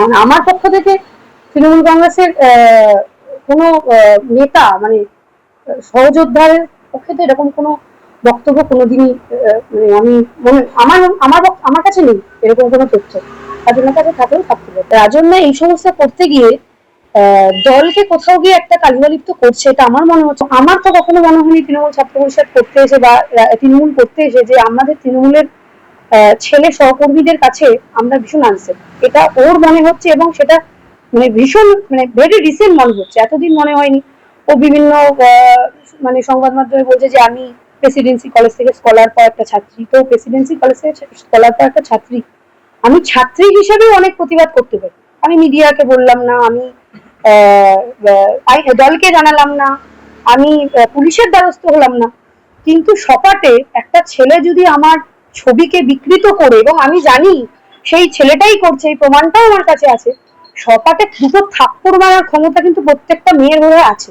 কারণ আমার পক্ষ থেকে তৃণমূল কংগ্রেসের কোনো নেতা মানে আহ, সহযোদ্ধারের পক্ষে তো এরকম কোনো বক্তব্য কোনোদিনই মানে আমি মনে আমার আমার আমার কাছে নেই এরকম কোনো তথ্য। রাজনের কাছে থাকলেও থাকতে পারে। রাজন্য এই সমস্ত করতে গিয়ে দলকে কোথাও গিয়ে একটা কালিমালিপ্ত করছে এটা আমার মনে হচ্ছে। আমার তো কখনো মনে হয়নি তৃণমূল ছাত্র পরিষদ করতে এসে বা তৃণমূল করতে এসে যে আমাদের তৃণমূলের ছেলে সহকর্মীদের কাছে আমরা ভীষণ আনসেফ এটা ওর মনে হচ্ছে এবং সেটা মানে ভীষণ মানে ভেরি রিসেন্ট মনে হচ্ছে। এতদিন মনে হয়নি। ও বিভিন্ন মানে সংবাদ মাধ্যমে বলছে যে আমি প্রেসিডেন্সি কলেজ থেকে স্কলার পাওয়া একটা ছাত্রী। তো প্রেসিডেন্সি কলেজ থেকে স্কলার পাওয়া একটা ছাত্রী। আমি ছাত্রী হিসেবেও অনেক প্রতিবাদ করতে পারি। আমি মিডিয়াকে বললাম না, আমি দলকে জানালাম না, আমি পুলিশের দ্বারস্থ হলাম না। কিন্তু সপাটে একটা ছেলে যদি আমার ছবিকে বিকৃত করে, এবং আমি জানি সেই ছেলেটাই করছে, এই প্রমাণটাও আমার কাছে আছে। সপাটে দুটো থাপ্পড় মারার ক্ষমতা কিন্তু প্রত্যেকটা মেয়ের হয়ে আছে।